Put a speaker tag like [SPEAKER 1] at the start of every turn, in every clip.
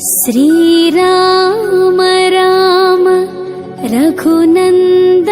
[SPEAKER 1] श्रीराम राम रघुनन्दन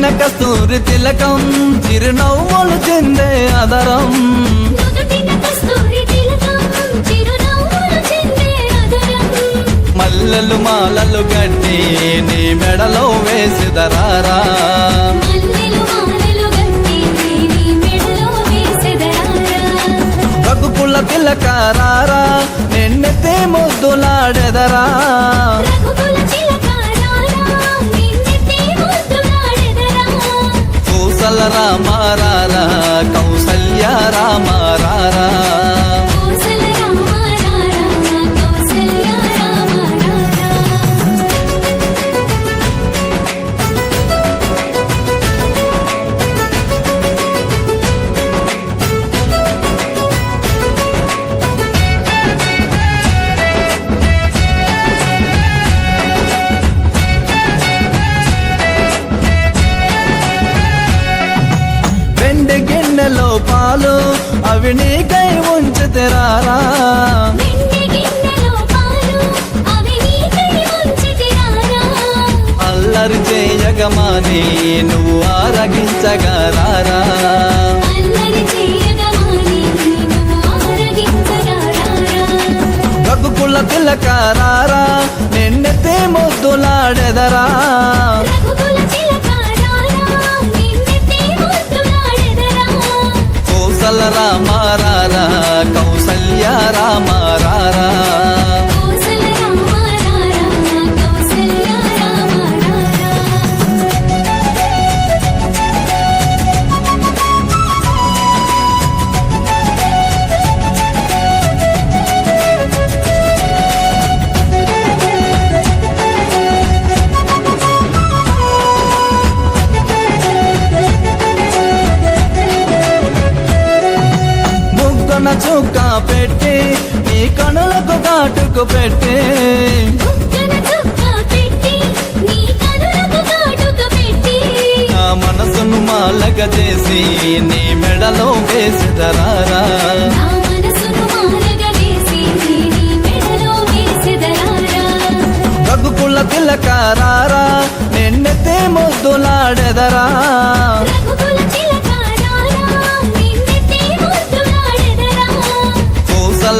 [SPEAKER 2] నుదుటిన కస్తూరి తిలకం చిరునవ్వులు చెందే అదరం. మల్లెలు మాలలు గట్టి నీ మెడలో వేసిదరారా. రఘుకుల తిలకారారా నిన్నెతే ముద్దులాడెదరా రామారారా అవి నీకై ఉంచితిరారా. అల్లరి చేయగమాని నువ్వు ఆరగించగరారా
[SPEAKER 1] అల్లరి చేయగమాని నువ్వు ఆరగించగారారా.
[SPEAKER 2] రఘుకుల తిలకారారా నిన్నెతే ముద్దులాడెదరా కౌసల్య రామారారా పెట్టి నీ కనులకు కాటుకు పెట్టి.